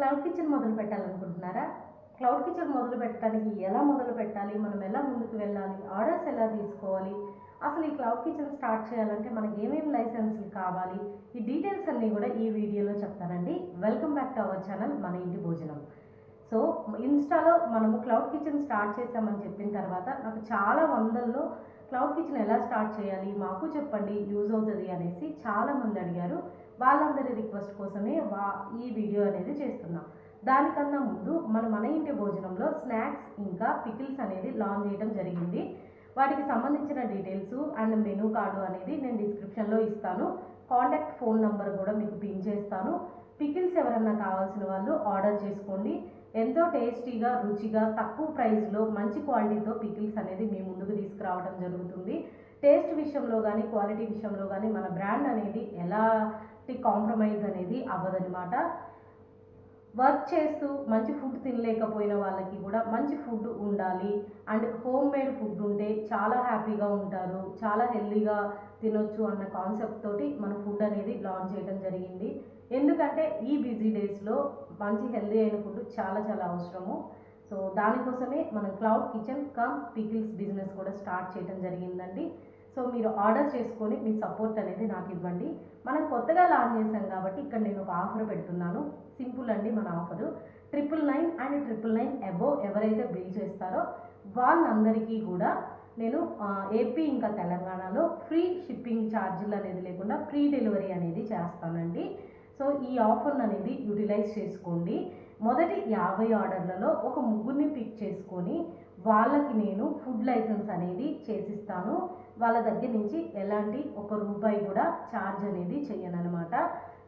Cloud kitchen మొదలు పెట్టాలనుకుంటున్నారా? Cloud kitchen మొదలు పెట్టడానికి ఎలా మొదలు పెట్టాలి? మనం ఎలా ముందుకు వెళ్ళాలి? ఆర్డర్స్ ఎలా తీసుకోవాలి? అసలు ఈ క్లౌడ్ కిచెన్ స్టార్ట్ చేయాలంటే మనకి ఏమేమి లైసెన్స్లు కావాలి? ఈ డీటెయిల్స్ అన్నీ కూడా ఈ వీడియోలో చెప్తానండి. Welcome back to our channel మన ఇంటి భోజనం. సో ఇన్స్టాలో మనము క్లౌడ్ కిచెన్ స్టార్ట్ చేసామని చెప్పిన తర్వాత నాకు చాలా వందల్లో క్లౌడ్ కిచెన్ ఎలా స్టార్ట్ చేయాలి? మాకు చెప్పండి యూజ్ అవుతుంది అనేసి చాలామంది అడిగారు. వాళ్ళందరి రిక్వెస్ట్ కోసమే వా ఈ వీడియో అనేది చేస్తున్నాం. దానికన్నా ముందు మన మన ఇంటి భోజనంలో స్నాక్స్ ఇంకా పికిల్స్ అనేది లాంచ్ చేయడం జరిగింది. వాటికి సంబంధించిన డీటెయిల్స్ అండ్ మెనూ కార్డు అనేది నేను డిస్క్రిప్షన్లో ఇస్తాను. కాంటాక్ట్ ఫోన్ నెంబర్ కూడా మీకు పిన్ చేస్తాను. పికిల్స్ ఎవరన్నా కావాల్సిన వాళ్ళు ఆర్డర్ చేసుకోండి. ఎంతో టేస్టీగా రుచిగా తక్కువ ప్రైస్లో మంచి క్వాలిటీతో పికిల్స్ అనేది మీ ముందుకు తీసుకురావడం జరుగుతుంది. టేస్ట్ విషయంలో కానీ క్వాలిటీ విషయంలో కానీ మన బ్రాండ్ అనేది ఎలా ఎలాంటి కాంప్రమైజ్ అనేది అవ్వదనమాట వర్క్ చేస్తూ మంచి ఫుడ్ తినలేకపోయిన వాళ్ళకి కూడా మంచి ఫుడ్ ఉండాలి. అండ్ హోమ్ మేడ్ ఫుడ్ ఉంటే చాలా హ్యాపీగా ఉంటారు. చాలా హెల్దీగా తినొచ్చు అన్న కాన్సెప్ట్ తోటి మన ఫుడ్ అనేది లాంచ్ చేయడం జరిగింది. ఎందుకంటే ఈ బిజీ డేస్లో మంచి హెల్దీ అయిన ఫుడ్ చాలా చాలా అవసరము. సో దానికోసమే మనం cloud kitchen cum pickles business కూడా స్టార్ట్ చేయడం జరిగిందండి. సో మీరు ఆర్డర్ చేసుకొని మీ సపోర్ట్ అనేది నాకు ఇవ్వండి. మనం కొత్తగా లాంచ్ చేశాం కాబట్టి ఇక్కడ నేను ఒక ఆఫర్ పెడుతున్నాను. సింపుల్ అండి మన offer. Triple nine and triple nine above ఎవరైతే బిల్ చేస్తారో వాళ్ళందరికీ కూడా నేను ఏపీ ఇంకా తెలంగాణలో ఫ్రీ షిప్పింగ్ ఛార్జీలు అనేది లేకుండా ఫ్రీ డెలివరీ అనేది చేస్తానండి. సో ఈ ఆఫర్ అనేది యూటిలైజ్ చేసుకోండి. మొదటి యాభై ఆర్డర్లలో ఒక ముగ్గురిని పిక్ చేసుకొని వాళ్ళకి నేను ఫుడ్ లైసెన్స్ అనేది చేసిస్తాను. వాళ్ళ దగ్గర నుంచి ఎలాంటి ఒక రూపాయి కూడా ఛార్జ్ అనేది చేయననమాట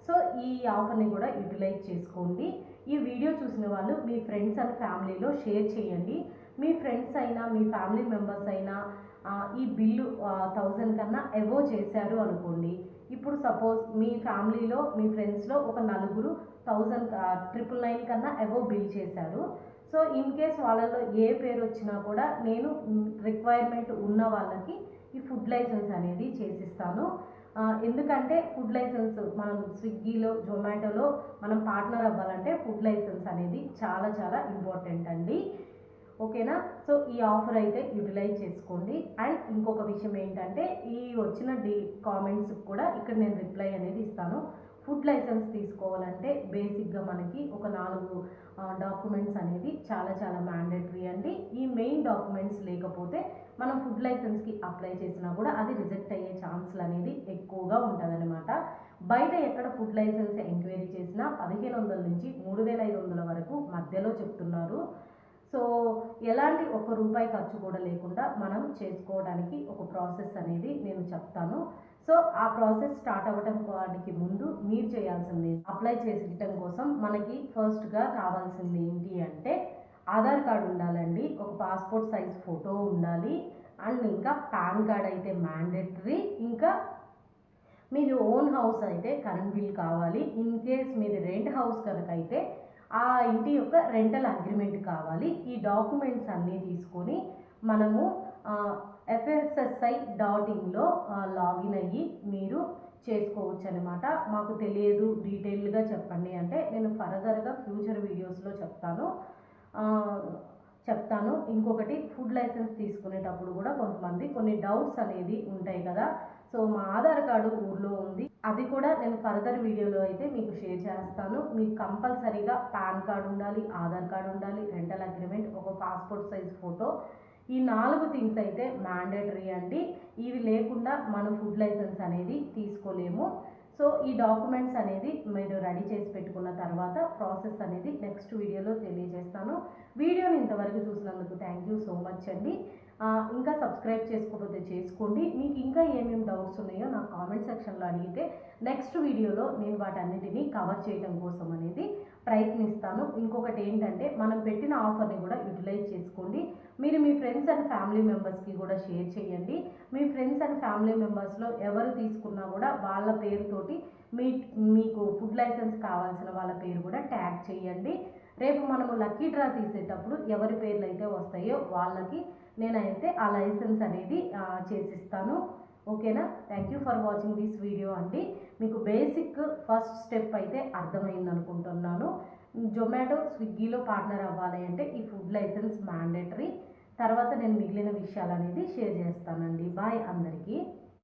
సో ఈ ఆఫర్ని కూడా యూటిలైజ్ చేసుకోండి. ఈ వీడియో చూసిన వాళ్ళు మీ ఫ్రెండ్స్ అండ్ ఫ్యామిలీలో షేర్ చేయండి. మీ ఫ్రెండ్స్ అయినా మీ ఫ్యామిలీ మెంబర్స్ అయినా ఈ బిల్లు థౌజండ్ కన్నా ఎవో చేశారు అనుకోండి. ఇప్పుడు సపోజ్ మీ ఫ్యామిలీలో మీ ఫ్రెండ్స్లో ఒక నలుగురు థౌజండ్ ట్రిపుల్ నైన్ కన్నా అబోవ్ బిల్ చేశారు. సో ఇన్ కేస్ వాళ్ళలో ఏ పేరు వచ్చినా కూడా నేను రిక్వైర్మెంట్ ఉన్న వాళ్ళకి ఈ ఫుడ్ లైసెన్స్ అనేది చేసిస్తాను. ఎందుకంటే ఫుడ్ లైసెన్స్ మనం స్విగ్గీలో జొమాటోలో మనం పార్ట్నర్ అవ్వాలంటే ఫుడ్ లైసెన్స్ అనేది చాలా చాలా ఇంపార్టెంట్ అండి. ఓకేనా? సో ఈ ఆఫర్ అయితే యూటిలైజ్ చేసుకోండి. అండ్ ఇంకొక విషయం ఏంటంటే ఈ వచ్చిన డి కామెంట్స్ కూడా ఇక్కడ నేను రిప్లై అనేది ఇస్తాను. ఫుడ్ లైసెన్స్ తీసుకోవాలంటే బేసిక్గా మనకి ఒక నాలుగు డాక్యుమెంట్స్ అనేది చాలా చాలా మ్యాండేటరీ అండి. ఈ మెయిన్ డాక్యుమెంట్స్ లేకపోతే మనం ఫుడ్ లైసెన్స్కి అప్లై చేసినా కూడా అది రిజెక్ట్ అయ్యే ఛాన్స్లు అనేది ఎక్కువగా ఉంటుందన్నమాట. బయట ఎక్కడ ఫుడ్ లైసెన్స్ ఎంక్వైరీ చేసినా పదిహేను వందల నుంచి మూడు వేల ఐదు వందల వరకు మధ్యలో చెప్తున్నారు. సో ఎలాంటి ఒక రూపాయి ఖర్చు కూడా లేకుండా మనం చేసుకోవడానికి ఒక ప్రాసెస్ అనేది నేను చెప్తాను. సో ఆ ప్రాసెస్ స్టార్ట్ అవ్వడం వాటికి ముందు మీరు చేయాల్సింది అప్లై చేసేయటం కోసం మనకి ఫస్ట్గా కావాల్సింది ఏంటి అంటే ఆధార్ కార్డు ఉండాలండి ఒక పాస్పోర్ట్ సైజ్ ఫోటో ఉండాలి అండ్ ఇంకా పాన్ కార్డ్ అయితే మ్యాండేటరీ ఇంకా మీది ఓన్ హౌస్ అయితే కరెంట్ బిల్ కావాలి. ఇన్ కేస్ మీది రెంట్ హౌస్ కనుక అయితే ఆ ఇంటి యొక్క రెంటల్ అగ్రిమెంట్ కావాలి. ఈ డాక్యుమెంట్స్ అన్నీ తీసుకొని మనము ఎఫ్ఎస్ఎస్ఐ డాట్ ఇన్లో లాగిన్ అయ్యి మీరు చేసుకోవచ్చు అనమాట మాకు తెలియదు డీటెయిల్గా చెప్పండి. అంటే నేను ఫర్దర్గా ఫ్యూచర్ వీడియోస్లో చెప్తాను. చెప్తాను. ఇంకొకటి ఫుడ్ లైసెన్స్ తీసుకునేటప్పుడు కూడా కొంతమంది కొన్ని డౌట్స్ అనేది ఉంటాయి కదా. సో మా ఆధార్ కార్డు ఊర్లో ఉంది. అది కూడా నేను ఫర్దర్ వీడియోలో అయితే మీకు షేర్ చేస్తాను. మీకు కంపల్సరీగా పాన్ కార్డు ఉండాలి ఆధార్ కార్డు ఉండాలి రెంటల్ అగ్రిమెంట్ ఒక పాస్పోర్ట్ సైజ్ ఫోటో ఈ నాలుగు థింగ్స్ అయితే మ్యాండేటరీ అండి. ఇవి లేకుండా మనం ఫుడ్ లైసెన్స్ అనేది తీసుకోలేము. సో ఈ డాక్యుమెంట్స్ అనేది మీరు రెడీ చేసి పెట్టుకున్న తర్వాత ప్రాసెస్ అనేది నెక్స్ట్ వీడియోలో తెలియజేస్తాను. వీడియోని ఇంతవరకు చూసినందుకు థ్యాంక్ యూ సో మచ్ అండి. ఇంకా సబ్స్క్రైబ్ చేసుకోకపోతే చేసుకోండి. మీకు ఇంకా ఏమేమి డౌట్స్ ఉన్నాయో నాకు కామెంట్ సెక్షన్లో అడిగితే నెక్స్ట్ వీడియోలో నేను వాటన్నిటిని కవర్ చేయడం కోసం అనేది ప్రయత్నిస్తాను. ఇంకొకటి ఏంటంటే మనం పెట్టిన ఆఫర్ని కూడా యూటిలైజ్ చేసుకోండి. మీరు మీ ఫ్రెండ్స్ అండ్ ఫ్యామిలీ మెంబర్స్కి కూడా షేర్ చేయండి. మీ ఫ్రెండ్స్ అండ్ ఫ్యామిలీ మెంబర్స్లో ఎవరు తీసుకున్నా కూడా వాళ్ళ పేరుతోటి మీ మీకు ఫుడ్ లైసెన్స్ కావాల్సిన వాళ్ళ పేరు కూడా ట్యాగ్ చేయండి. రేపు మనము లక్కీ డ్రా తీసేటప్పుడు ఎవరి పేర్లు అయితే వస్తాయో వాళ్ళకి నేనైతే ఆ లైసెన్స్ అనేది చేసిస్తాను. ఓకేనా? Thank you for watching this video అండి. మీకు బేసిక్ ఫస్ట్ స్టెప్ అయితే అర్థమైంది అనుకుంటున్నాను. జొమాటో స్విగ్గీలో పార్ట్నర్ అవ్వాలి అంటే ఈ ఫుడ్ లైసెన్స్ మ్యాండేటరీ తర్వాత నేను మిగిలిన విషయాలు అనేది షేర్ చేస్తానండి. బాయ్ అందరికీ.